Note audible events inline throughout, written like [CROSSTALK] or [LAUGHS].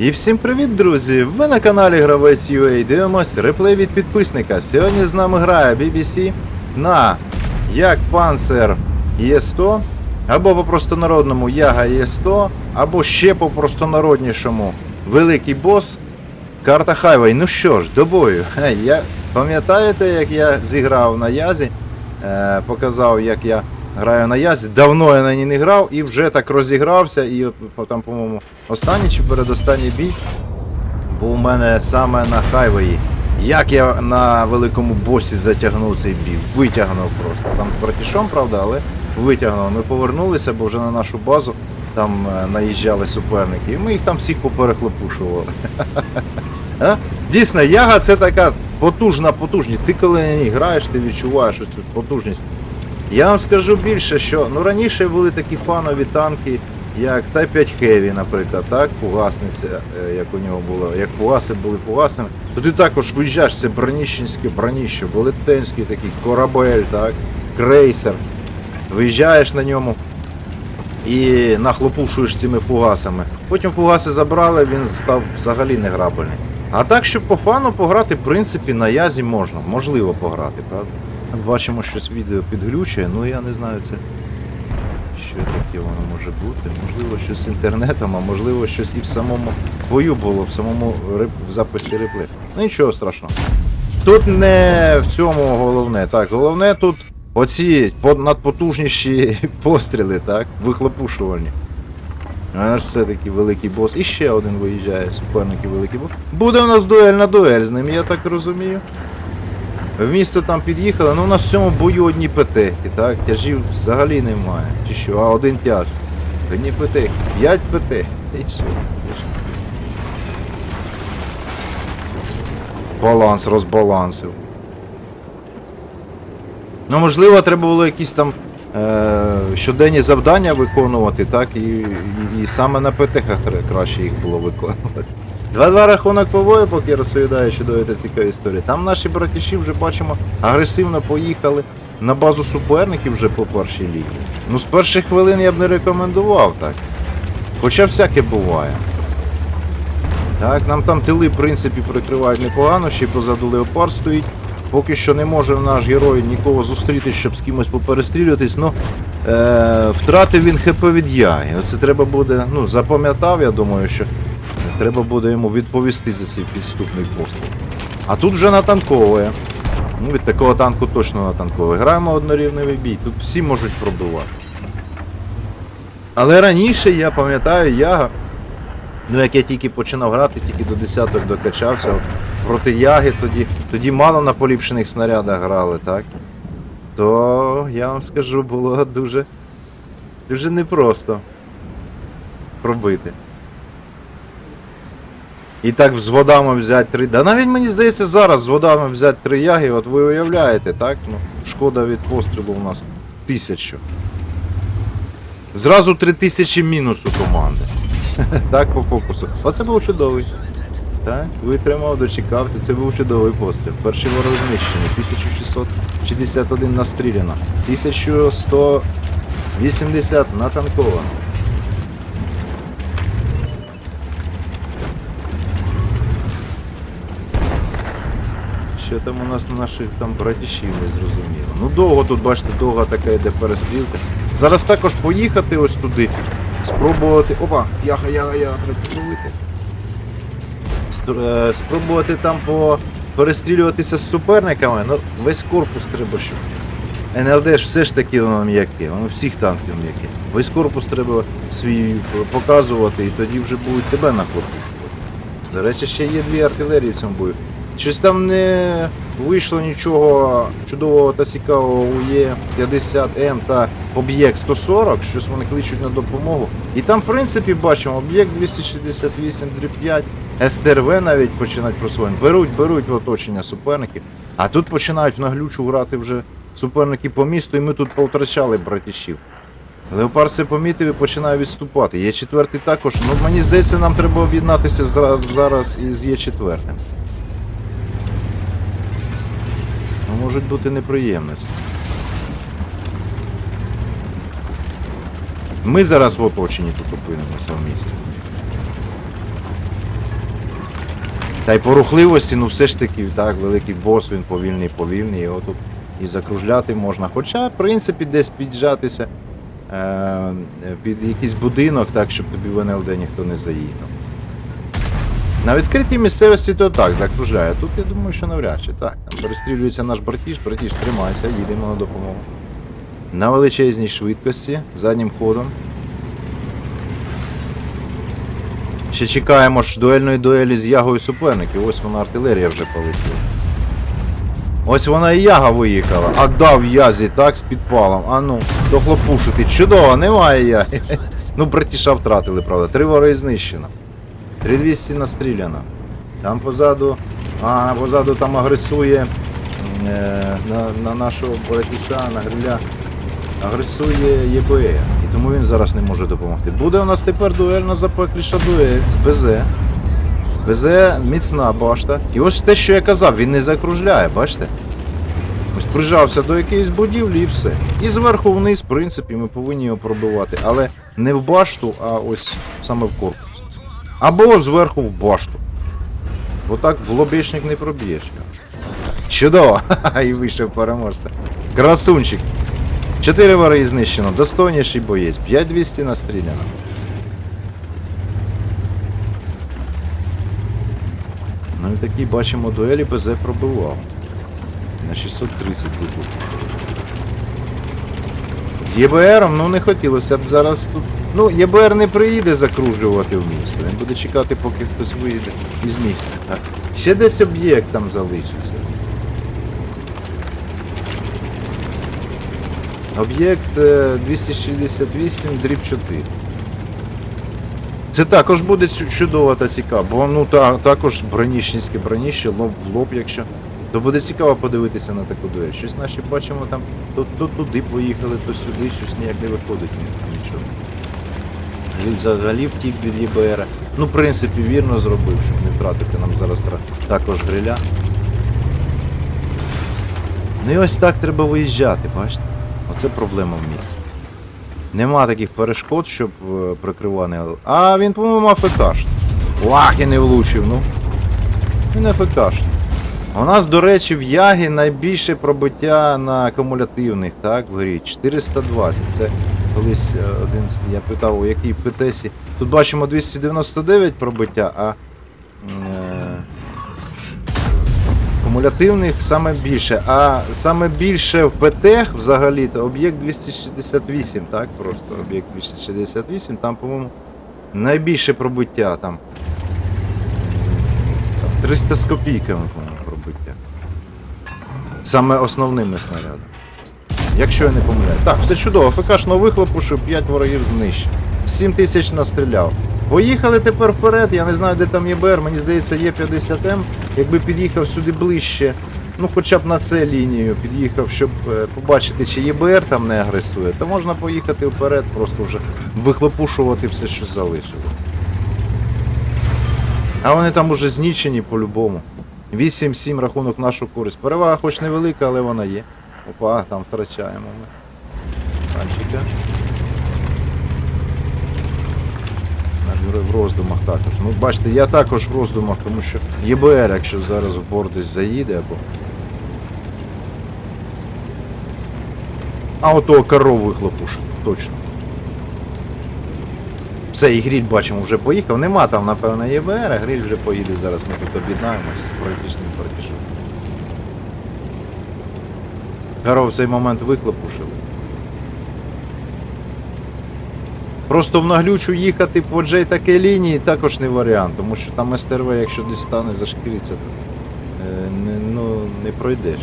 І всім привіт, друзі! Ви на каналі Гравець UA дивимось реплей від підписника. Сьогодні з нами грає BBC на як Panzer Е100, або по простонародному Яга Е100, або ще по простонароднішому Великий бос Карта Хайвей. Ну що ж, до бою. Е, Я... Пам'ятаєте, як я зіграв на Язі? Е, показав, як я граю на Язі. Давно я на ній не грав і вже так розігрався. І там, по-моєму, останній чи передостанній бій був у мене саме на хайвеї. Як я на великому босі затягнув цей бій, витягнув просто. Там з братішом, правда, але витягнув. Ми повернулися, бо вже на нашу базу там е, наїжджали суперники, і ми їх там всіх поперехлопушували. [LAUGHS] Дійсно, яга це така потужна потужність. Ти коли на ній граєш, ти відчуваєш цю потужність. Я вам скажу більше, що ну раніше були такі фанові танки, як Т-5 Heavy, наприклад, так, фугасниця, е, як у нього було, як фугаси були фугасами, то ти також виїжджаєш, це броніщенське броніще, велетенський такий корабель, так, крейсер. Виїжджаєш на ньому і нахлопушуєш цими фугасами. Потім фугаси забрали, він став взагалі неграбельний. А так, щоб по фану пограти, в принципі, на язі можна, можливо пограти, правда? Бачимо, щось відео підглючує, ну я не знаю це. Що таке воно може бути? Можливо, щось з інтернетом, а можливо, щось і в самому бою було, в самому реп... в записі реплею. Ну нічого страшного. Тут не в цьому головне. Так, головне тут оці надпотужніші [LAUGHS] постріли, так, вихлопушувальні. А ж все-таки великий бос. І ще один виїжджає, суперники великий бос. Буде у нас дуель на дуель з ним, я так розумію. В місто там під'їхали, ну у нас в цьому бою одні петехи, так? Тяжів взагалі немає. Чи що, а один тяж. Одні петехи, п'ять петех. Баланс розбалансив. Ну, можливо, треба було якісь там е- щоденні завдання виконувати, так? І, і, і саме на петехах краще їх було виконувати. Два-два рахунок по бою, поки розповідаю чудові та цікаві історії. Там наші братіші вже бачимо агресивно поїхали на базу суперників вже по першій лігі. Ну, з перших хвилин я б не рекомендував так. Хоча всяке буває. Так, нам там тили, в принципі, прикривають непогано, ще й позаду леопард стоїть. Поки що не може наш герой нікого зустріти, щоб з кимось поперестрілюватись, ну е- втратив він ХП від яги. Оце треба буде, ну, запам'ятав, я думаю, що треба буде йому відповісти за цей підступний постріл. А тут вже натанковує. Ну, від такого танку точно натанковує. Граємо однорівневий бій, тут всі можуть пробивати. Але раніше, я пам'ятаю, я, ну як я тільки починав грати, тільки до десяток докачався. От, проти яги тоді, тоді мало на поліпшених снарядах грали, так? То я вам скажу, було дуже, дуже непросто пробити. І так з водами взяти три. Да навіть мені здається, зараз з водами взяти три яги, от ви уявляєте, так? Ну, шкода від пострілу у нас тисячу. Зразу три тисячі мінус у команди. [LAUGHS] так, по фокусу. Оце був чудовий. Так, витримав, дочекався, це був чудовий постріл. Перший ворог знищений, 1661 настріляно, 1180 натанковано. Що там у нас наших там братішів не зрозуміло. Ну довго тут, бачите, довга така йде перестрілка. Зараз також поїхати ось туди, спробувати. Опа, яха, яха, яха, треба. Е, Спробувати там по перестрілюватися з суперниками, ну весь корпус треба щоб. НЛД ж все ж таки воно м'яке, воно всіх танків м'яке. Весь корпус треба свій показувати і тоді вже будуть тебе на корпус. До речі, ще є дві артилерії в цьому бою. Щось там не вийшло нічого чудового та цікавого у Є50М та об'єкт 140, щось вони кличуть на допомогу. І там, в принципі, бачимо, об'єкт 268 5 СТРВ навіть починають просвоєння. Беруть, беруть в оточення суперників. А тут починають в наглючу грати вже суперники по місту, і ми тут повтрачали братішів. Леопард це помітив і починає відступати. Є 4 також. Ну мені здається, нам треба об'єднатися зараз із Є 4 можуть бути неприємності. Ми зараз в оточенні тут опинимося в місті. Та й по рухливості, ну все ж таки, так, великий бос, він повільний, повільний, його тут і закружляти можна. Хоча, в принципі, десь піджатися е, під якийсь будинок, так, щоб тобі в НЛД ніхто не заїхав. На відкритій місцевості то так, закружляє. Тут я думаю, що навряд чи так. Там перестрілюється наш братіш, братіш, тримайся, їдемо на допомогу. На величезній швидкості, заднім ходом. Ще чекаємо ж дуельної дуелі з Ягою суперників. Ось вона артилерія вже полетіла. Ось вона і Яга виїхала. А дав язі так з підпалом. А ну, дохлопушити. Чудово, немає яги. [LAUGHS] Ну, братіша втратили, правда. Три вори знищено. 3200 настріляно. Там позаду. А, позаду там агресує е, на, на нашого братіша, на гриля. Агресує ЄБЕ. І тому він зараз не може допомогти. Буде у нас тепер дуельна запекліша дуель з БЗ. БЗ міцна башта. І ось те, що я казав, він не закружляє, бачите? Ось прижався до якоїсь будівлі і все. І зверху вниз, в принципі, ми повинні його пробивати. Але не в башту, а ось саме в корпус. Або зверху в башту. Бо так в лобішник не проб'єш. Чудово! [LAUGHS] І вийшов переможця. Красунчик. Чотири вари знищено, достойніший боєць, 5200 настріляно. Ну і такі бачимо дуелі БЗ пробивав. На 630 вибух. З ЄБРом, ну не хотілося б зараз тут. Ну, ЄБР не приїде закружлювати в місто. Він буде чекати, поки хтось виїде із міста. Так. Ще десь об'єкт там залишився. Об'єкт е, 268 дріб 4. Це також буде чу- чудово та цікаво, бо ну та, також броніщенське броніще, лоб в лоб, якщо. То буде цікаво подивитися на таку дуель. Щось наші бачимо там, то, то туди поїхали, то сюди, щось ніяк не виходить ні- нічого. Він взагалі втік від ЄБР. Ну, в принципі, вірно зробив, щоб не втратити нам зараз також гриля. Ну і ось так треба виїжджати, бачите? Оце проблема в місті. Нема таких перешкод, щоб е, прикривати. А він, по-моєму, АФКшний. Вах, і не влучив, ну. Він АФКшний. У нас, до речі, в Ягі найбільше пробиття на акумулятивних, так, в грі. 420. Це колись е, один. Я питав, у якій ПТСі. Тут бачимо 299 пробиття, а. Е, Кумулятивних саме більше, а саме більше в ПТ взагалі то об'єкт 268, так? Просто об'єкт 268, там, по-моєму, найбільше пробиття там. Там 300 з копійками, по-моєму, пробиття. Саме основними снарядами. Якщо я не помиляю. Так, все чудово, ФКшного вихлопу, що 5 ворогів знищив. 7 тисяч настріляв. Поїхали тепер вперед, я не знаю, де там ЄБР, мені здається, є 50М. Якби під'їхав сюди ближче, ну хоча б на це лінію під'їхав, щоб е, побачити, чи ЄБР там не агресує, то можна поїхати вперед, просто вже вихлопушувати все, що залишилось. А вони там уже знічені по-любому. 8-7 рахунок нашу користь. Перевага хоч невелика, але вона є. Опа, там втрачаємо ми. Панчика. На в роздумах також. Ну, бачите, я також в роздумах, тому що ЄБР, якщо зараз в борт десь заїде або. А ото корову вихлопушить, точно. Все, і гріль бачимо, вже поїхав. Нема там, напевно, ЄБР, а гріль вже поїде зараз. Ми тут об'єднаємося з практичним партішем. Коров в цей момент виклопушили. Просто в наглючу їхати по Джей такій лінії також не варіант, тому що там СТРВ, якщо десь стане зашкіриться, то е, не, ну, не пройдеш.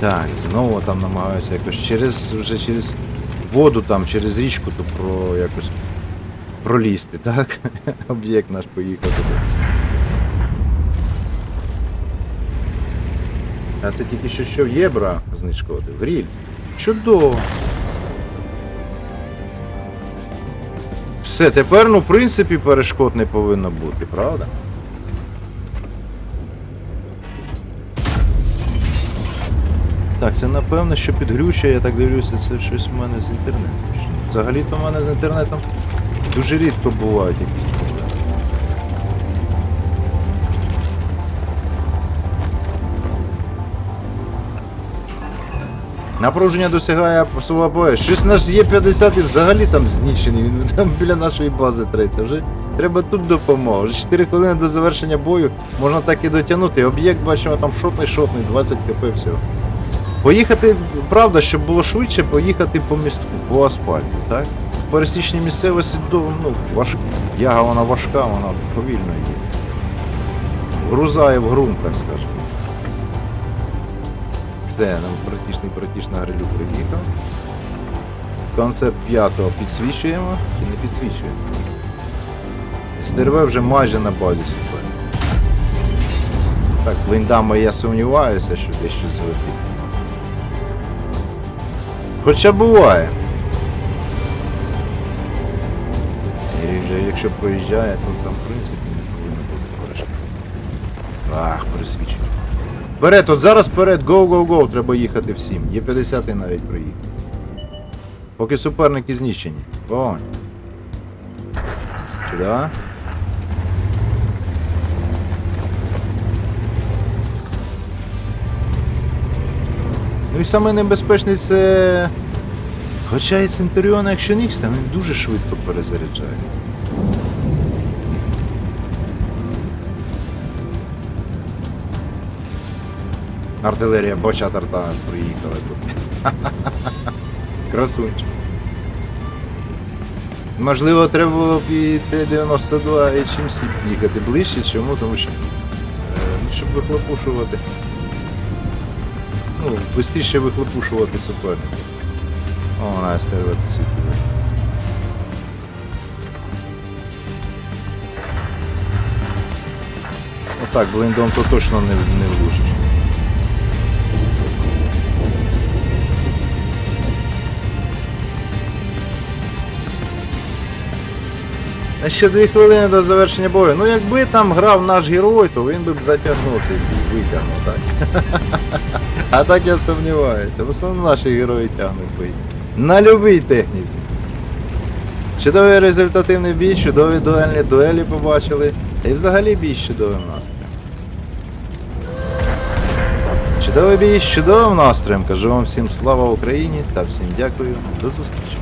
Так, знову там намагаються якось через вже через воду там, через річку, то про якось пролізти, так? [LAUGHS] Об'єкт наш поїхав туди. А це тільки що що єбра знешкодив. Гріль. Чудово. Все, тепер, ну, в принципі, перешкод не повинно бути, правда? Так, це напевно, що підглючує, я так дивлюся, це щось в мене з інтернету. Взагалі-то в мене з інтернетом дуже рідко бувають якісь проблеми. Напруження досягає свого бою. Щось наш є 50 і взагалі там знищений. Він там біля нашої бази треться. Вже треба тут допомога. Вже 4 хвилини до завершення бою можна так і дотягнути. Об'єкт бачимо там шотний шотний, 20 кп всього. Поїхати, правда, щоб було швидше, поїхати по містку, по асфальту, так? Пересічній місцевості ну, важ... яга вона важка, вона повільно їде. Грузає в ґрунт, так скажемо. Все, нам братішний братіш на грилю приїхав. Концепт п'ятого підсвічуємо чи не підсвічуємо. СТРВ вже майже на базі супер. Так, блиндами я сумніваюся, що дещо злетить. Хоча буває. І вже якщо проїжджає, то там в принципі не повинно бути перешкод. Ах, пересвічує. Вперед, от зараз вперед, go, треба їхати всім. Є 50 навіть проїхав. Поки суперники знищені. Вогонь. Сюди. Ну і саме небезпечний це. Хоча і Центуріон Action X там він дуже швидко перезаряджає. Артилерія боча тарта приїхала тут. [LAUGHS] Красунчик. Можливо, треба було б і Т-92 і чимсь їхати ближче. Чому? Тому що. е, ну, щоб вихлопушувати. Ну, швидше вихлопушувати суперників. О, вона стерва підсвітлює. Отак, блиндом то точно не, не влучиш. Ще дві хвилини до завершення бою. Ну якби там грав наш герой, то він би б затягнув цей витягнув, так? [LAUGHS] А так я сумніваюся. В основному наші герої тягнуть бій. На любій техніці. Чудовий результативний бій, чудові дуельні дуелі побачили. І взагалі бій з чудовим настроєм. Чудовий бій з чудовим настроєм. Кажу вам всім слава Україні та всім дякую. До зустрічі.